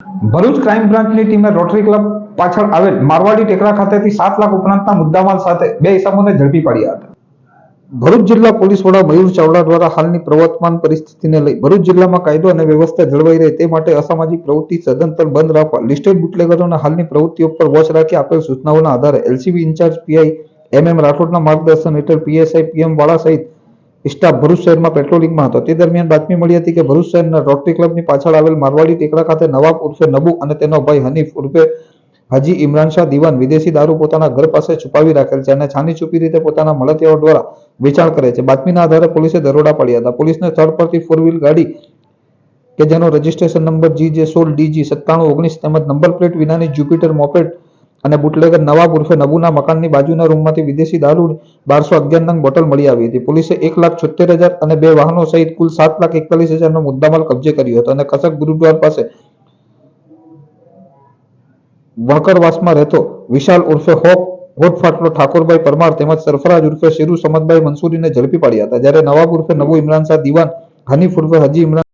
Bharuch crime બ્રાન્ચની ટીમે rotary club પાછળ આવેલ મારવાડી ટેકરા ખાતેથી સાત લાખ ઉપરાંતના મુદ્દામાલ સાથે બે ઇસમોને ઝડપી પાડ્યા હતા. ભરૂચ જિલ્લા પોલીસ વડા મયુર ચાવડા દ્વારા હાલની પ્રવર્તમાન પરિસ્થિતિને લઈ ભરૂચ જિલ્લામાં કાયદો અને વ્યવસ્થા જળવાઈ રહે તે માટે અસામાજિક પ્રવૃત્તિ સદંતર બંધ રાખવા લિસ્ટેડ બુટલેગરોના હાલની પ્રવૃત્તિઓ પર વોચ રાખી આપેલ સૂચનાઓના આધારે LCB in charge PI M M રાઠોડના માર્ગદર્શન હેઠળ પીએસઆઈ પીએમ વાળા સહિત સ્ટાફ ભરૂચ શહેરમાં પેટ્રોલિંગમાં હતો. તે દરમિયાન બાતમી મળી હતી કે ભરૂચ શહેરના રોટરી ક્લબની પાછળ આવેલ મારવાડી ટેકરા ખાતે નવાબ ઉર્ફે નબુ અને તેનો ભાઈ હનીફ ઉર્ફે હાજી ઇમરાન શાહ દિવાન વિદેશી દારૂ પોતાના ઘર પાસે છુપાવી રાખેલ છે અને છાની છુપી રીતે પોતાના મળતિયાઓ દ્વારા વેચાણ કરે છે. બાતમીના આધારે પોલીસે દરોડા પાડ્યા હતા. પોલીસને સ્થળ પરથી ફોર વ્હીલ ગાડી કે જેનો રજિસ્ટ્રેશન નંબર જી જે સોળ ડીજી સત્તાણું ઓગણીસ તેમજ નંબર પ્લેટ વિનાની જ્યુપિટર મોપેડ અને બુટલેગર નવાબ ઉર્ફે નબુના મકાનની બાજુના રૂમમાંથી વિદેશી દારૂની બારસો અગિયાર નંગ બોટલ મળી આવી હતી. પોલીસે એક લાખ છોતેર હજાર અને બે વાહનો સહિત કુલ સાત લાખ એકતાલીસ હજારનો મુદ્દામાલ કબજે કર્યો હતો અને કસક ગુરુદ્વાર પાસે વણકરવાસમાં રહેતો વિશાલ ઉર્ફે હોપ હોટ ફાટલો ઠાકોરભાઈ પરમાર તેમજ સરફરાજ ઉર્ફે શેરુ સમદભાઈ મંસૂરીને ઝડપી પાડ્યા હતા. જ્યારે નવાબ ઉર્ફે નબુ ઇમરાન શાહ, દિવાન, હનીફ ઉર્ફે હજી ઇમરાન